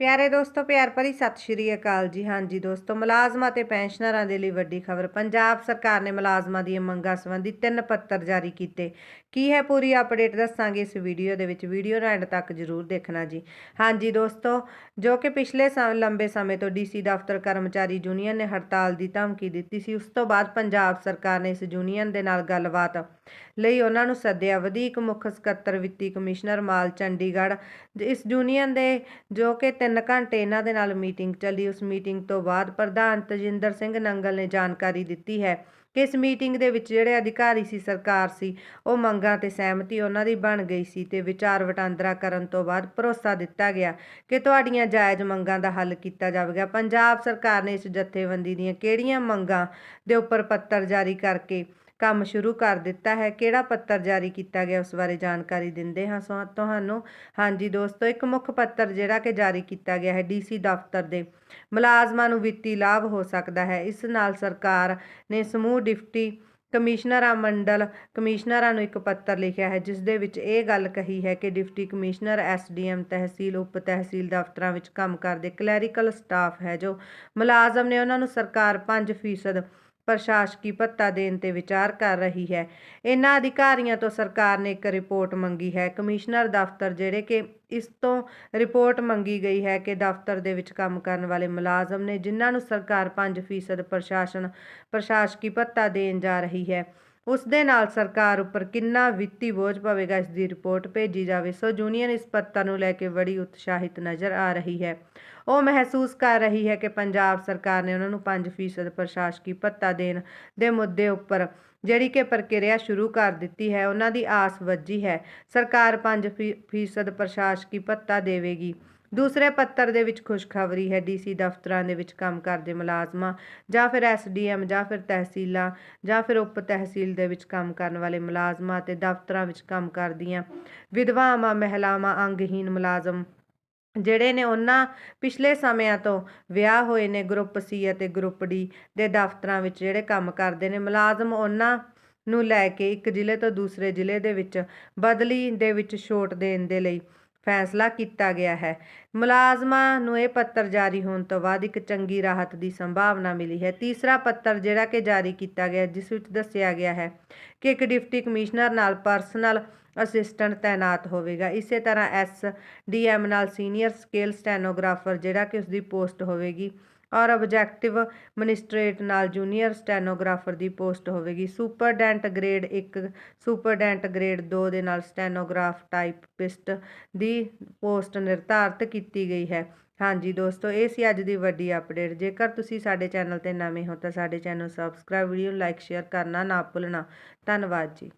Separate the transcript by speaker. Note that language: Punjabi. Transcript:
Speaker 1: ਪਿਆਰੇ ਦੋਸਤੋ, ਪਿਆਰ ਭਰੀ ਸਤਿ ਸ਼੍ਰੀ ਅਕਾਲ ਜੀ। ਹਾਂਜੀ ਦੋਸਤੋ, ਮੁਲਾਜ਼ਮਾਂ ਤੇ ਪੈਨਸ਼ਨਰਾਂ ਦੇ ਲਈ ਵੱਡੀ ਖਬਰ। ਪੰਜਾਬ ਸਰਕਾਰ ਨੇ ਮੁਲਾਜ਼ਮਾਂ ਦੀਆਂ ਮੰਗਾਂ ਸੰਬੰਧੀ ਤਿੰਨ ਪੱਤਰ ਜਾਰੀ ਕੀਤੇ। ਕੀ ਹੈ ਪੂਰੀ ਅਪਡੇਟ ਦੱਸਾਂਗੇ ਇਸ ਵੀਡੀਓ ਦੇ ਵਿੱਚ। ਵੀਡੀਓ ਨੂੰ ਐਂਡ ਤੱਕ ਜ਼ਰੂਰ ਦੇਖਣਾ ਜੀ। ਹਾਂਜੀ ਦੋਸਤੋ, ਜੋ ਕਿ ਪਿਛਲੇ ਸਮ, ਲੰਬੇ ਸਮੇਂ ਤੋਂ ਡੀਸੀ ਦਫ਼ਤਰ ਕਰਮਚਾਰੀ ਯੂਨੀਅਨ ਨੇ ਹੜਤਾਲ ਦੀ ਧਮਕੀ ਦਿੱਤੀ ਸੀ, ਉਸ ਤੋਂ ਬਾਅਦ ਪੰਜਾਬ ਸਰਕਾਰ ਨੇ ਇਸ ਯੂਨੀਅਨ ਦੇ ਨਾਲ ਗੱਲਬਾਤ ਲਈ ਉਹਨਾਂ ਨੂੰ ਸੱਦਿਆ। ਵਧੀਕ ਮੁੱਖ ਸਕੱਤਰ ਵਿੱਤੀ ਕਮਿਸ਼ਨਰ ਮਾਲ ਚੰਡੀਗੜ੍ਹ, ਇਸ ਯੂਨੀਅਨ ਦੇ ਜੋ ਕਿ 3 ਘੰਟੇ ਇਹਨਾਂ ਦੇ ਨਾਲ ਮੀਟਿੰਗ ਚੱਲੀ। ਉਸ ਮੀਟਿੰਗ ਤੋਂ ਬਾਅਦ ਪ੍ਰਧਾਨ ਤਜਿੰਦਰ ਸਿੰਘ ਨੰਗਲ ਨੇ ਜਾਣਕਾਰੀ ਦਿੱਤੀ ਹੈ ਕਿ ਇਸ ਮੀਟਿੰਗ ਦੇ ਵਿੱਚ ਜਿਹੜੇ ਅਧਿਕਾਰੀ ਸੀ, ਸਰਕਾਰ ਸੀ, ਉਹ ਮੰਗਾਂ ਤੇ ਸਹਿਮਤੀ ਉਹਨਾਂ ਦੀ ਬਣ ਗਈ ਸੀ ਤੇ ਵਿਚਾਰ ਵਟਾਂਦਰਾ ਕਰਨ ਤੋਂ ਬਾਅਦ ਭਰੋਸਾ ਦਿੱਤਾ ਗਿਆ ਕਿ ਤੁਹਾਡੀਆਂ ਜਾਇਜ਼ ਮੰਗਾਂ ਦਾ ਹੱਲ ਕੀਤਾ ਜਾਵੇਗਾ। ਪੰਜਾਬ ਸਰਕਾਰ ਨੇ ਇਸ ਜਥੇਬੰਦੀ ਦੀਆਂ ਕਿਹੜੀਆਂ ਮੰਗਾਂ ਦੇ ਉੱਪਰ ਪੱਤਰ ਜਾਰੀ ਕਰਕੇ ਕੰਮ ਸ਼ੁਰੂ ਕਰ ਦਿੱਤਾ ਹੈ। ਕਿਹੜਾ ਪੱਤਰ ਜਾਰੀ ਕੀਤਾ ਗਿਆ, ਉਸ ਬਾਰੇ ਜਾਣਕਾਰੀ ਦਿੰਦੇ ਹਾਂ। ਸੋ ਤੁਹਾਨੂੰ, ਹਾਂਜੀ ਦੋਸਤੋ, ਇੱਕ ਮੁੱਖ ਪੱਤਰ ਜਿਹੜਾ ਕਿ ਜਾਰੀ ਕੀਤਾ ਗਿਆ ਹੈ ਡੀਸੀ ਦਫ਼ਤਰ ਦੇ। ਮੁਲਾਜ਼ਮਾਂ ਨੂੰ ਵਿੱਤੀ ਲਾਭ ਹੋ ਸਕਦਾ ਹੈ। ਇਸ ਨਾਲ ਸਰਕਾਰ ਨੇ ਸਮੂਹ ਡਿਪਟੀ ਕਮਿਸ਼ਨਰਾਂ ਮੰਡਲ ਕਮਿਸ਼ਨਰਾਂ ਨੂੰ ਇੱਕ ਪੱਤਰ ਲਿਖਿਆ ਹੈ, ਜਿਸ ਦੇ ਵਿੱਚ ਇਹ ਗੱਲ ਕਹੀ ਹੈ ਕਿ ਡਿਪਟੀ ਕਮਿਸ਼ਨਰ ਐਸਡੀਐਮ ਤਹਿਸੀਲ, ਉਪ ਤਹਿਸੀਲ ਦਫ਼ਤਰਾਂ ਵਿੱਚ ਕੰਮ ਕਰਦੇ ਕਲੈਰੀਕਲ ਸਟਾਫ ਹੈ ਜੋ ਮੁਲਾਜ਼ਮ ਨੇ ਉਹਨਾਂ ਨੂੰ ਸਰਕਾਰ 5% ਪ੍ਰਸ਼ਾਸਕੀ ਭੱਤਾ ਦੇਣ ਤੇ ਵਿਚਾਰ ਕਰ ਰਹੀ ਹੈ। ਇਹਨਾਂ ਅਧਿਕਾਰੀਆਂ ਤੋਂ ਸਰਕਾਰ ਨੇ ਇੱਕ ਰਿਪੋਰਟ ਮੰਗੀ ਹੈ। ਕਮਿਸ਼ਨਰ ਦਫ਼ਤਰ ਜਿਹੜੇ ਕਿ ਇਸ ਤੋਂ ਰਿਪੋਰਟ ਮੰਗੀ ਗਈ ਹੈ ਕਿ ਦਫ਼ਤਰ ਦੇ ਵਿੱਚ ਕੰਮ ਕਰਨ ਵਾਲੇ ਮੁਲਾਜ਼ਮ ਨੇ ਜਿਨ੍ਹਾਂ ਨੂੰ ਸਰਕਾਰ 5% ਪ੍ਰਸ਼ਾਸਨ, ਪ੍ਰਸ਼ਾਸਕੀ ਭੱਤਾ ਦੇਣ ਜਾ ਰਹੀ ਹੈ। ਉਸ ਦੇ ਨਾਲ ਸਰਕਾਰ ਉੱਪਰ ਕਿੰਨਾ ਵਿੱਤੀ ਬੋਝ ਪਵੇਗਾ, ਇਸ ਦੀ ਰਿਪੋਰਟ ਭੇਜੀ ਜਾਵੇ। ਸੋ ਯੂਨੀਅਨ ਇਸ ਪੱਤਰ ਨੂੰ ਲੈ ਕੇ ਬੜੀ ਉਤਸ਼ਾਹਿਤ ਨਜ਼ਰ ਆ ਰਹੀ ਹੈ। ਉਹ ਮਹਿਸੂਸ ਕਰ ਰਹੀ ਹੈ ਕਿ ਪੰਜਾਬ ਸਰਕਾਰ ਨੇ ਉਹਨਾਂ ਨੂੰ 5% ਪ੍ਰਸ਼ਾਸਕੀ ਭੱਤਾ ਦੇਣ ਦੇ ਮੁੱਦੇ ਉੱਪਰ ਜਿਹੜੀ ਕਿ ਪ੍ਰਕਿਰਿਆ ਸ਼ੁਰੂ ਕਰ ਦਿੱਤੀ ਹੈ, ਉਹਨਾਂ ਦੀ ਆਸ ਵੱਜੀ ਹੈ। ਸਰਕਾਰ 5% ਪ੍ਰਸ਼ਾਸਕੀ ਭੱਤਾ ਦੇਵੇਗੀ। ਦੂਸਰੇ ਪੱਤਰ ਦੇ ਵਿੱਚ ਖੁਸ਼ਖਬਰੀ ਹੈ ਡੀਸੀ ਦਫ਼ਤਰਾਂ ਦੇ ਵਿੱਚ ਕੰਮ ਕਰਦੇ ਮੁਲਾਜ਼ਮਾਂ, ਜਾਂ ਫਿਰ ਐਸਡੀਐਮ ਜਾਂ ਫਿਰ ਤਹਿਸੀਲਾਂ, ਜਾਂ ਫਿਰ ਉਪ ਤਹਿਸੀਲ ਦੇ ਵਿੱਚ ਕੰਮ ਕਰਨ ਵਾਲੇ ਮੁਲਾਜ਼ਮਾਂ ਤੇ ਦਫ਼ਤਰਾਂ ਵਿੱਚ ਕੰਮ ਕਰਦੀਆਂ ਵਿਧਵਾਵਾਂ, ਮਹਿਲਾਵਾਂ ਅੰਗਹੀਨ ਮੁਲਾਜ਼ਮ ਜਿਹੜੇ ਨੇ ਉਹਨਾਂ ਪਿਛਲੇ ਸਮਿਆਂ ਤੋਂ ਵਿਆਹ ਹੋਏ ਨੇ ਗਰੁੱਪ ਸੀ ਅਤੇ ਗਰੁੱਪ ਡੀ ਦੇ ਦਫ਼ਤਰਾਂ ਵਿੱਚ ਜਿਹੜੇ ਕੰਮ ਕਰਦੇ ਨੇ, ਮੁਲਾਜ਼ਮ ਉਹਨਾਂ ਨੂੰ ਲੈ ਕੇ ਇੱਕ ਜ਼ਿਲ੍ਹੇ ਤੋਂ ਦੂਸਰੇ ਜ਼ਿਲ੍ਹੇ ਦੇ ਵਿੱਚ ਬਦਲੀ ਦੇ ਵਿੱਚ ਛੋਟ ਦੇਣ ਦੇ ਲਈ ਫੈਸਲਾ ਕੀਤਾ ਗਿਆ ਹੈ। ਮੁਲਾਜ਼ਮਾਂ ਨੂੰ ਇਹ ਪੱਤਰ ਜਾਰੀ ਹੋਣ ਤੋਂ ਬਾਅਦ ਇੱਕ ਚੰਗੀ ਰਾਹਤ ਦੀ ਸੰਭਾਵਨਾ ਮਿਲੀ ਹੈ। ਤੀਸਰਾ ਪੱਤਰ ਜਿਹੜਾ ਕਿ ਜਾਰੀ ਕੀਤਾ ਗਿਆ, ਜਿਸ ਵਿੱਚ ਦੱਸਿਆ ਗਿਆ ਹੈ ਕਿ ਇੱਕ ਡਿਪਟੀ ਕਮਿਸ਼ਨਰ ਨਾਲ ਪਰਸਨਲ ਅਸਿਸਟੈਂਟ ਤਾਇਨਾਤ ਹੋਵੇਗਾ। ਇਸੇ ਤਰ੍ਹਾਂ ਐਸ ਡੀਐਮ ਨਾਲ ਸੀਨੀਅਰ ਸਕੇਲ ਸਟੈਨੋਗ੍ਰਾਫਰ ਜਿਹੜਾ ਕਿ ਉਸ ਦੀ ਪੋਸਟ ਹੋਵੇਗੀ। ਔਰ ਆਬਜੈਕਟਿਵ ਮਨਿਸਟ੍ਰੇਟ ਨਾਲ ਜੂਨੀਅਰ ਸਟੈਨੋਗ੍ਰਾਫਰ ਦੀ ਪੋਸਟ ਹੋਵੇਗੀ। ਸੁਪਰਡੈਂਟ ਗ੍ਰੇਡ 1 ਸੁਪਰਡੈਂਟ ਗ੍ਰੇਡ 2 ਦੇ ਨਾਲ ਸਟੈਨੋਗ੍ਰਾਫ ਟਾਈਪਿਸਟ ਦੀ ਪੋਸਟ ਨਿਰਧਾਰਤ ਕੀਤੀ ਗਈ ਹੈ। ਹਾਂਜੀ ਦੋਸਤੋ, ਇਹ ਸੀ ਅੱਜ ਦੀ ਵੱਡੀ ਅਪਡੇਟ ਜੇਕਰ ਤੁਸੀਂ ਸਾਡੇ ਚੈਨਲ ਤੇ ਨਵੇਂ ਹੋ ਤਾਂ ਸਾਡੇ channel subscribe video like share ਕਰਨਾ ਨਾ ਭੁੱਲਣਾ। ਧੰਨਵਾਦ ਜੀ।